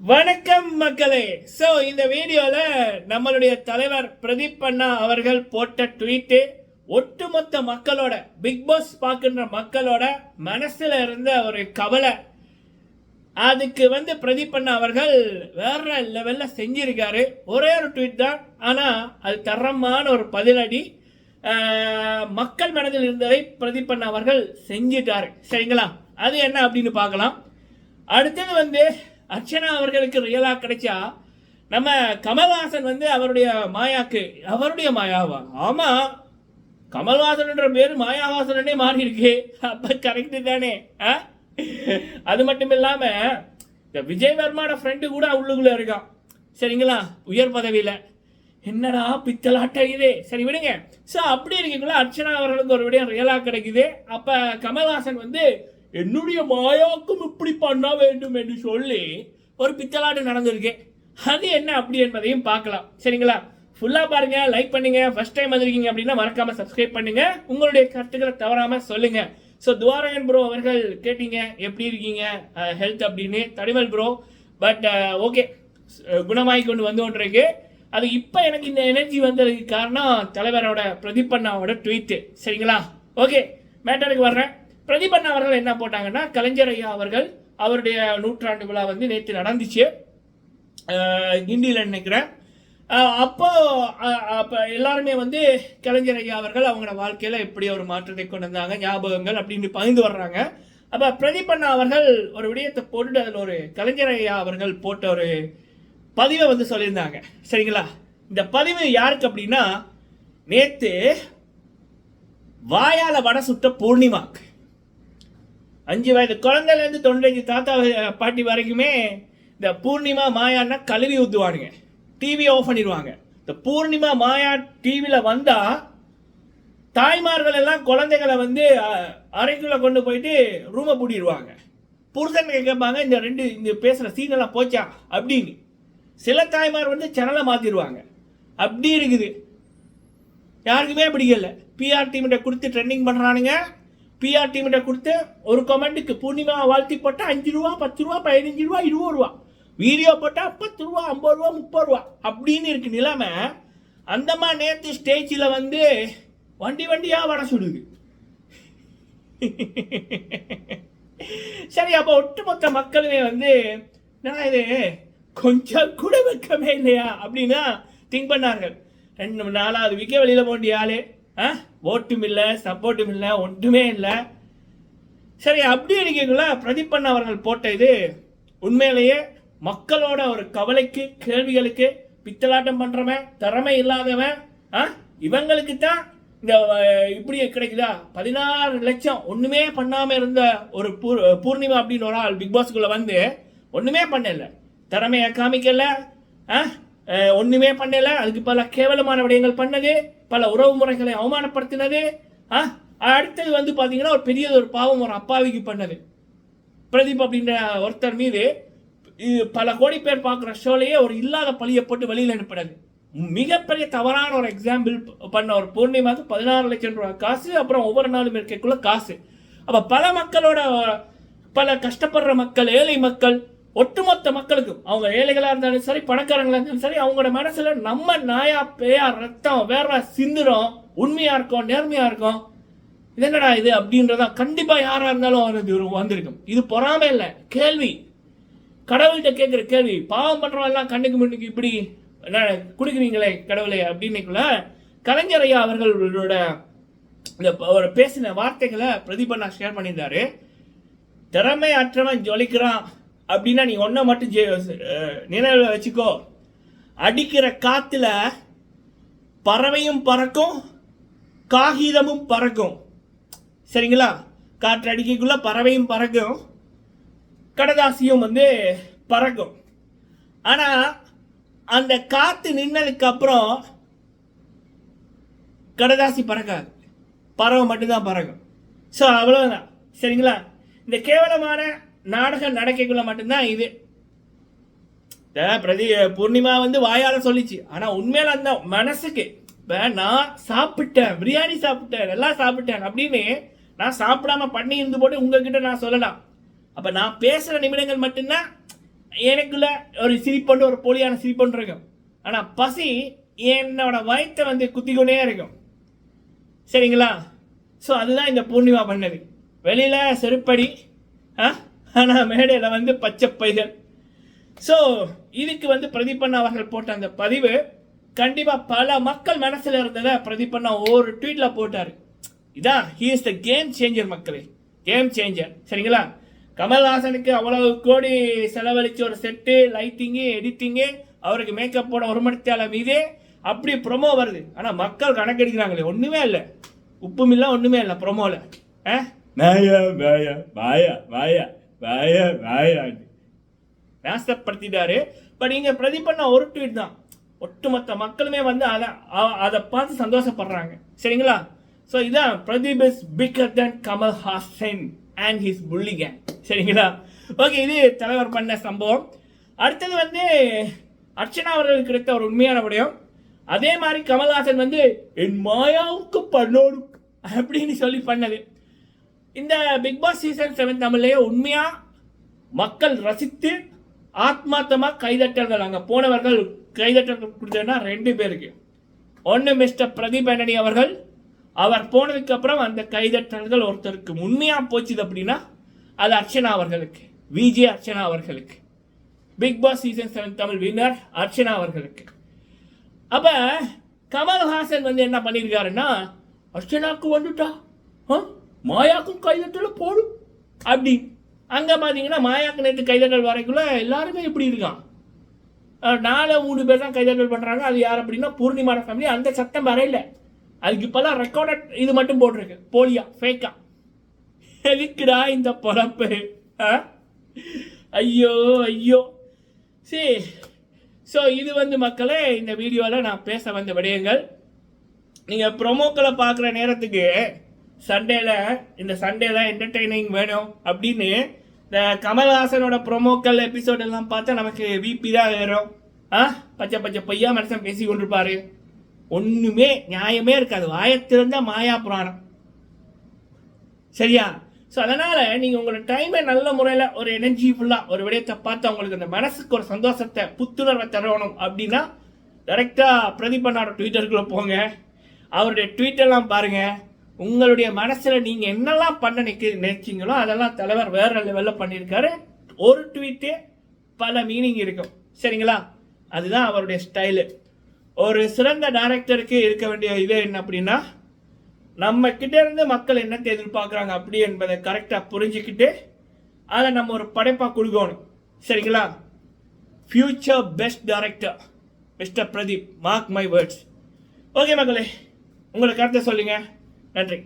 வணக்கம் மக்களே. ஸோ இந்த வீடியோவில் நம்மளுடைய தலைவர் பிரதீப் அண்ணா அவர்கள் போட்ட ட்வீட்டு ஒட்டுமொத்த மக்களோட பிக் பாஸ் பார்க்கின்ற மக்களோட மனசில் இருந்த ஒரு கவலை. அதுக்கு வந்து பிரதீப் அண்ணா அவர்கள் வேற லெவலில் செஞ்சிருக்காரு. ஒரே ஒரு ட்வீட் தான். ஆனால் அது தரமான ஒரு பதிலடி. மக்கள் மனதில் இருந்ததை பிரதீப் அண்ணா அவர்கள் செஞ்சிட்டாரு. சரிங்களா? அது என்ன அப்படின்னு பார்க்கலாம். அடுத்தது வந்து அர்ச்சனா அவர்களுக்கு ரியலா கிடைச்சா நம்ம கமல்ஹாசன் வந்து அவருடைய மாயாக்கு அவருடைய மாயாவா? ஆமா. கமல்ஹாசன்ன்ற பேர் மாயாவாசனே மாறி இருக்கு அப்ப கரெக்டு தானே. ஆ? அது மட்டும் இல்லாம இந்த விஜய் வர்மாவோட ஃப்ரெண்டு கூட உள்ளுக்குள்ள இருக்கான். சரிங்களா? உயர் பதவியில. என்னடா பித்தலாட்டம் இது? சரி விடுங்க. ஸோ அப்படி இருக்கக்குள்ள அர்ச்சனா அவர்களுக்கு ஒரு விடயம் ரியலாக கிடைக்குது. அப்போ கமல்ஹாசன் வந்து என்னுடைய மாயாக்கும் இப்படி பண்ண வேண்டும் என்று சொல்லி ஒரு பித்தலாட்டு நடந்திருக்கு. அது என்ன அப்படி என்பதையும் பார்க்கலாம். சரிங்களா? ஃபுல்லாக பாருங்கள் லைக் பண்ணுங்கள் ஃபர்ஸ்ட் டைம் வந்திருக்கீங்க அப்படின்னா மறக்காமல் சப்ஸ்கிரைப் பண்ணுங்கள் உங்களுடைய கருத்துக்களை தவறாமல் சொல்லுங்கள் ஸோ துவாரகன் ப்ரோ அவர்கள் கேட்டீங்க எப்படி இருக்கீங்க? ஹெல்த் அப்படின்னு. தடிமல் ப்ரோ பட் ஓகே குணமாகி கொண்டு வந்து கொண்டிருக்கு அது இப்போ எனக்கு இந்த எனர்ஜி வந்ததுக்கு காரணம் தலைவரோட பிரதீபண்ணாவோட ட்வீட்டு சரிங்களா? ஓகே மேட்டருக்கு வர்றேன். பிரதிபன் அவர்கள் என்ன போட்டாங்கன்னா கலைஞர் ஐயா அவர்கள் அவருடைய நூற்றாண்டு விழா வந்து நேற்று நடந்துச்சு. கிண்டியில் நினைக்கிறேன். அப்போ அப்போ எல்லாருமே வந்து கலைஞர் ஐயா அவர்கள் அவங்களோட வாழ்க்கையில் எப்படி ஒரு மாற்றத்தை கொண்டு வந்தாங்க ஞாபகங்கள் அப்படின்னு பகிர்ந்து வர்றாங்க. அப்போ பிரதீப் அவர்கள் ஒரு விடயத்தை போட்டுட்டு அதில் ஒரு கலைஞர் ஐயா அவர்கள் போட்ட ஒரு பதிவை வந்து சொல்லியிருந்தாங்க. சரிங்களா? இந்த பதிவு யாருக்கு அப்படின்னா நேற்று வாயால வடை சுட்ட பூர்ணிமாக்கு. அஞ்சு வயது குழந்தைலேருந்து தொண்டஞ்சு தாத்தா பாட்டி வரைக்குமே இந்த பூர்ணிமா மாயான்னா கழுவி ஊற்றுவானுங்க டிவியை ஆஃப் பண்ணிடுவாங்க. இந்த பூர்ணிமா மாயா டிவியில் வந்தால் தாய்மார்கள் எல்லாம் குழந்தைகளை வந்து அறைக்குள்ளே கொண்டு போயிட்டு ரூமை பூட்டிடுவாங்க. புருஷன் கேட்பாங்க இந்த ரெண்டு இந்த பேசுகிற சீனெல்லாம் போச்சா? அப்படின்னு. சில தாய்மார் வந்து சேனலை மாற்றிடுவாங்க அப்படி இருக்குது. யாருக்குமே பிடிக்கல பிஆர் டீம்கிட்ட கொடுத்து ட்ரெண்டிங் பண்ணுறானுங்க பிஆர் டீம்கிட்ட கொடுத்து ஒரு கமெண்ட்டுக்கு பூர்ணிமா வாழ்த்தி போட்டால் அஞ்சு ரூபா பத்து ரூபா பதினஞ்சு ரூபா இருபது ரூபா. வீடியோ போட்டால் பத்து ரூபா ஐம்பது ரூபா முப்பது ரூபா அப்படின்னு இருக்கு நிலைமை. அந்தம்மா நேற்று ஸ்டேஜில் வந்து வண்டி வண்டியாக வர சுடுது சரி அப்போ ஒட்டுமொத்த மக்களுமே வந்து நான் இது? கொஞ்சம் கூட வெக்கமே இல்லையா? அப்படின்னா திங்க் பண்ணார்கள். ரெண்டு நாலாவது விக்க வெளியில் போண்டிய ஆளு. ஓட்டும் இல்லை சப்போர்ட்டும் இல்லை ஒன்றுமே இல்லை. சரி அப்படி இருக்கீங்களா பிரதீப் அண்ணா அவர்கள் போட்ட இது உண்மையிலேயே மக்களோட ஒரு கவலைக்கு கேள்விகளுக்கு பித்தலாட்டம் பண்ணுறவன் திறமை இல்லாதவன் ஆ? இவங்களுக்கு தான் இந்த இப்படி கிடைக்குதா? பதினாறு லட்சம் ஒன்றுமே பண்ணாமல் இருந்த ஒரு பூ பூர்ணிமா அப்படின்னு ஒரு ஆள் பிக் பாஸ்க்குள்ளே வந்து ஒன்றுமே பண்ணலை. திறமையை காமிக்கலை ஆ? ஒன்றுமே பண்ணலை பண்ணல. அதுக்கு பல கேவலமான விடயங்கள் பண்ணது பல உறவு முறைகளை அவமானப்படுத்தினது. ஆ அடுத்தது வந்து பார்த்தீங்கன்னா ஒரு பெரிய ஒரு பாவம் ஒரு அப்பாவிக்கு பண்ணது. பிரதீப் அப்படின்ற ஒருத்தர் மீது இது பல கோடி பேர் பார்க்குற ஷோலையே ஒரு இல்லாத பழியை போட்டு வெளியில் அனுப்பினது. மிகப்பெரிய தவறான ஒரு எக்ஸாம்பிள் பண்ண ஒரு பூர்ணிமாக்கு பதினாறு லட்சம் ரூபாய் காசு அப்புறம் ஒவ்வொரு நாளும் இருக்கக்குள்ள காசு. அப்போ பல மக்களோட பல கஷ்டப்படுற மக்கள் ஏழை மக்கள் ஒட்டுமொத்த மக்களுக்கும் அவங்க ஏழைகளாக இருந்தாலும் சரி பணக்காரங்களாக இருந்தாலும் சரி அவங்களோட மனசில் நம்ம நாயா பேயா ரத்தம் வேற சிந்துறோம் உண்மையாக இருக்கும் நேர்மையாக இருக்கும். இதென்னடா என்னடா இது அப்படின்றதா கண்டிப்பாக யாராக இருந்தாலும் அது வந்திருக்கும். இது பொறாமை இல்லை. கேள்வி. கடவுள்கிட்ட கேட்குற கேள்வி. பாவம் பண்ணுறவெல்லாம் எல்லாம் கண்ணுக்கு முன்னுக்கு இப்படி என்ன கொடுக்குறீங்களே கடவுளே அப்படின்னுக்குள்ள கலைஞர் ஐயா அவர்களோட இந்த ஒரு பேசின வார்த்தைகளை பிரதீபண்ணா ஷேர் பண்ணியிருந்தாரு. திறமை அற்றவன் ஜொலிக்கிறான். அப்படின்னா நீ ஒன்றை மட்டும் ஜெ- வச்சுக்கோ. அடிக்கிற காத்துல பறவையும் பறக்கும் காகிதமும் பறக்கும். சரிங்களா? காற்று அடிக்கக்குள்ள பறவையும் பறக்கும் கடதாசியும் வந்து பறக்கும். ஆனால் அந்த காற்று நின்னதுக்கு அப்புறம் கடதாசி பறக்காது. பறவை மட்டும்தான் பறக்கும். ஸோ அவ்வளோதான் சரிங்களா? இந்த கேவலமான நாடகம் நடக்கக்குள்ள மட்டும்தான் இது. பிரதி பூர்ணிமா வந்து வாயால் சொல்லிச்சு. ஆனால் உண்மையில அந்த மனசுக்கு இப்போ நான் சாப்பிட்டேன் பிரியாணி சாப்பிட்டேன் எல்லாம் சாப்பிட்டேன் அப்படின்னு நான் சாப்பிடாம பண்ணி இருந்து போட்டு உங்ககிட்ட நான் சொல்லலாம். அப்போ நான் பேசுகிற நிமிடங்கள் மட்டும்தான் எனக்குள்ள ஒரு சிரிப்புன்ற ஒரு போலியான சிரிப்புன்ற இருக்கும். ஆனால் பசி என்னோட வயிற்றை வந்து குத்திக்கொண்டே இருக்கும். சரிங்களா? ஸோ அதுதான் இந்த பூர்ணிமா பண்ணது. வெளியில் செருப்படி ஆ? ஆனால் மேடையில் வந்து பச்சை பைகள். ஸோ இதுக்கு வந்து பிரதீபண்ணா அவர்கள் போட்ட அந்த பதிவு கண்டிப்பாக பல மக்கள் மனசில் இருந்ததை பிரதீபண்ணா ஒவ்வொரு ட்வீட்டில் போட்டார். இதான் he is the game changer மக்களே. கேம் சேஞ்சர் சரிங்களா? கமல்ஹாசனுக்கு அவ்வளவு கோடி செலவழிச்சு ஒரு செட்டு லைட்டிங்கு எடிட்டிங்கு அவருக்கு மேக்கப் போட ஒரு மணித்தால மீதே அப்படி ப்ரொமோ வருது. ஆனால் மக்கள் கணக்கெடுக்கிறாங்களே ஒன்றுமே இல்லை. உப்பும் ஒன்றுமே இல்லை ப்ரொமோவில் ஆ? மாயா மாயா மாயா மாயா. மாயா மாயா நாசப்படுத்திட்டாரு. பட் இங்க பிரதீபண்ணா ஒரு ட்வீட் தான். ஒட்டுமொத்த மக்களுமே வந்து அதை அதை பார்த்து சந்தோஷப்படுறாங்க. சரிங்களா? ஸோ இதான் Pradeep is bigger than Kamal Haasan and his புள்ளி கேங் சரிங்களா? ஓகே இது தலைவர் பண்ண சம்பவம். அடுத்தது வந்து அர்ச்சனா அவர்களுக்கு கிடைத்த ஒரு உண்மையான விடயம். அதே மாதிரி கமல்ஹாசன் வந்து என் மாயாவுக்கு பண்ணோடும் அப்படின்னு சொல்லி பண்ணது. இந்த பிக் பாஸ் சீசன் செவன் தமிழ்லேயே உண்மையாக மக்கள் ரசித்து ஆத்மார்த்தமாக கைதட்டல்கள். அங்கே போனவர்கள் கைதட்டல் கொடுத்ததுன்னா ரெண்டு பேருக்கு. ஒன்று மிஸ்டர் பிரதீப் ஆண்டனி அவர்கள். அவர் போனதுக்கு அப்புறம் அந்த கைதட்டல்கள் ஒருத்தருக்கு உண்மையாக போச்சுது அப்படின்னா அது அர்ச்சனா அவர்களுக்கு விஜே அர்ச்சனா அவர்களுக்கு. Bigg Boss season seven Tamil winner Archana அவர்களுக்கு. அப்போ கமல்ஹாசன் வந்து என்ன பண்ணியிருக்காருன்னா அர்ச்சனாக்கு வந்துட்டா? ஆ? மாயாக்கும் கைதட்டல போடும் அப்படி. அங்கே பார்த்தீங்கன்னா மாயாக்கு நேற்று கைதட்டல் வரைக்குள்ள எல்லாருமே இப்படி இருக்கான். நாலு மூணு பேர் தான் கைதட்டல் பண்ணுறாங்க அது யார் அப்படின்னா பூர்ணிமார ஃபேமிலி அந்த சட்டம் வரையில. அதுக்கு இப்போல்லாம் ரெக்கார்டட் இது மட்டும் போட்டிருக்கு. போலியா ஃபேக்கா எதுக்குடா இந்த பொழப்பு? ஆ? ஐயோ ஐயோ. சரி ஸோ இது வந்து மக்களே இந்த வீடியோவில் நான் பேச வந்த விடயங்கள். நீங்கள் ப்ரொமோக்களை பார்க்குற நேரத்துக்கு சண்டேல இந்த சண்டேல என்டர்டெய்னிங் வேணும் அப்படின்னு இந்த கமல்ஹாசனோட ப்ரொமோக்கள் எபிசோட் எல்லாம் பார்த்தா நமக்கு விபி தான் ஏறும். ஆ? பச்சை பச்சை பொய்யா மனுஷன் பேசி கொண்டிருப்பாரு. ஒன்றுமே நியாயமே இருக்காது. வாயத்திருந்தா மாயா புராணம். சரியா? ஸோ அதனால் நீங்கள் உங்களோட டைமை நல்ல முறையில் ஒரு எனர்ஜி ஃபுல்லாக ஒரு விடயத்தை பார்த்து அவங்களுக்கு அந்த மனசுக்கு ஒரு சந்தோஷத்தை புத்துணர்வை தரணும் அப்படின்னா டைரெக்டாக பிரதீபண்ணாரோட ட்விட்டருக்குள்ளே போங்க. அவருடைய ட்வீட்டெல்லாம் பாருங்கள் உங்களுடைய மனசில் நீங்கள் என்னெல்லாம் பண்ண நிக்க நினைச்சிங்களோ அதெல்லாம் தலைவர் வேற லெவலில் பண்ணியிருக்காரு ஒரு ட்வீட்டே பல மீனிங் இருக்கும். சரிங்களா? அதுதான் அவருடைய ஸ்டைலு ஒரு சிறந்த டைரக்டருக்கு இருக்க வேண்டிய இது என்ன அப்படின்னா நம்ம கிட்டேருந்து மக்கள் என்னத்தை எதிர்பார்க்குறாங்க அப்படி என்பதை கரெக்டாக புரிஞ்சுக்கிட்டு அதை நம்ம ஒரு படைப்பாக கொடுக்கணும். சரிங்களா? Future best director mister Pradeep mark my words okay மக்களே உங்களுக்கு கருத்தை சொல்லுங்கள் நன்றி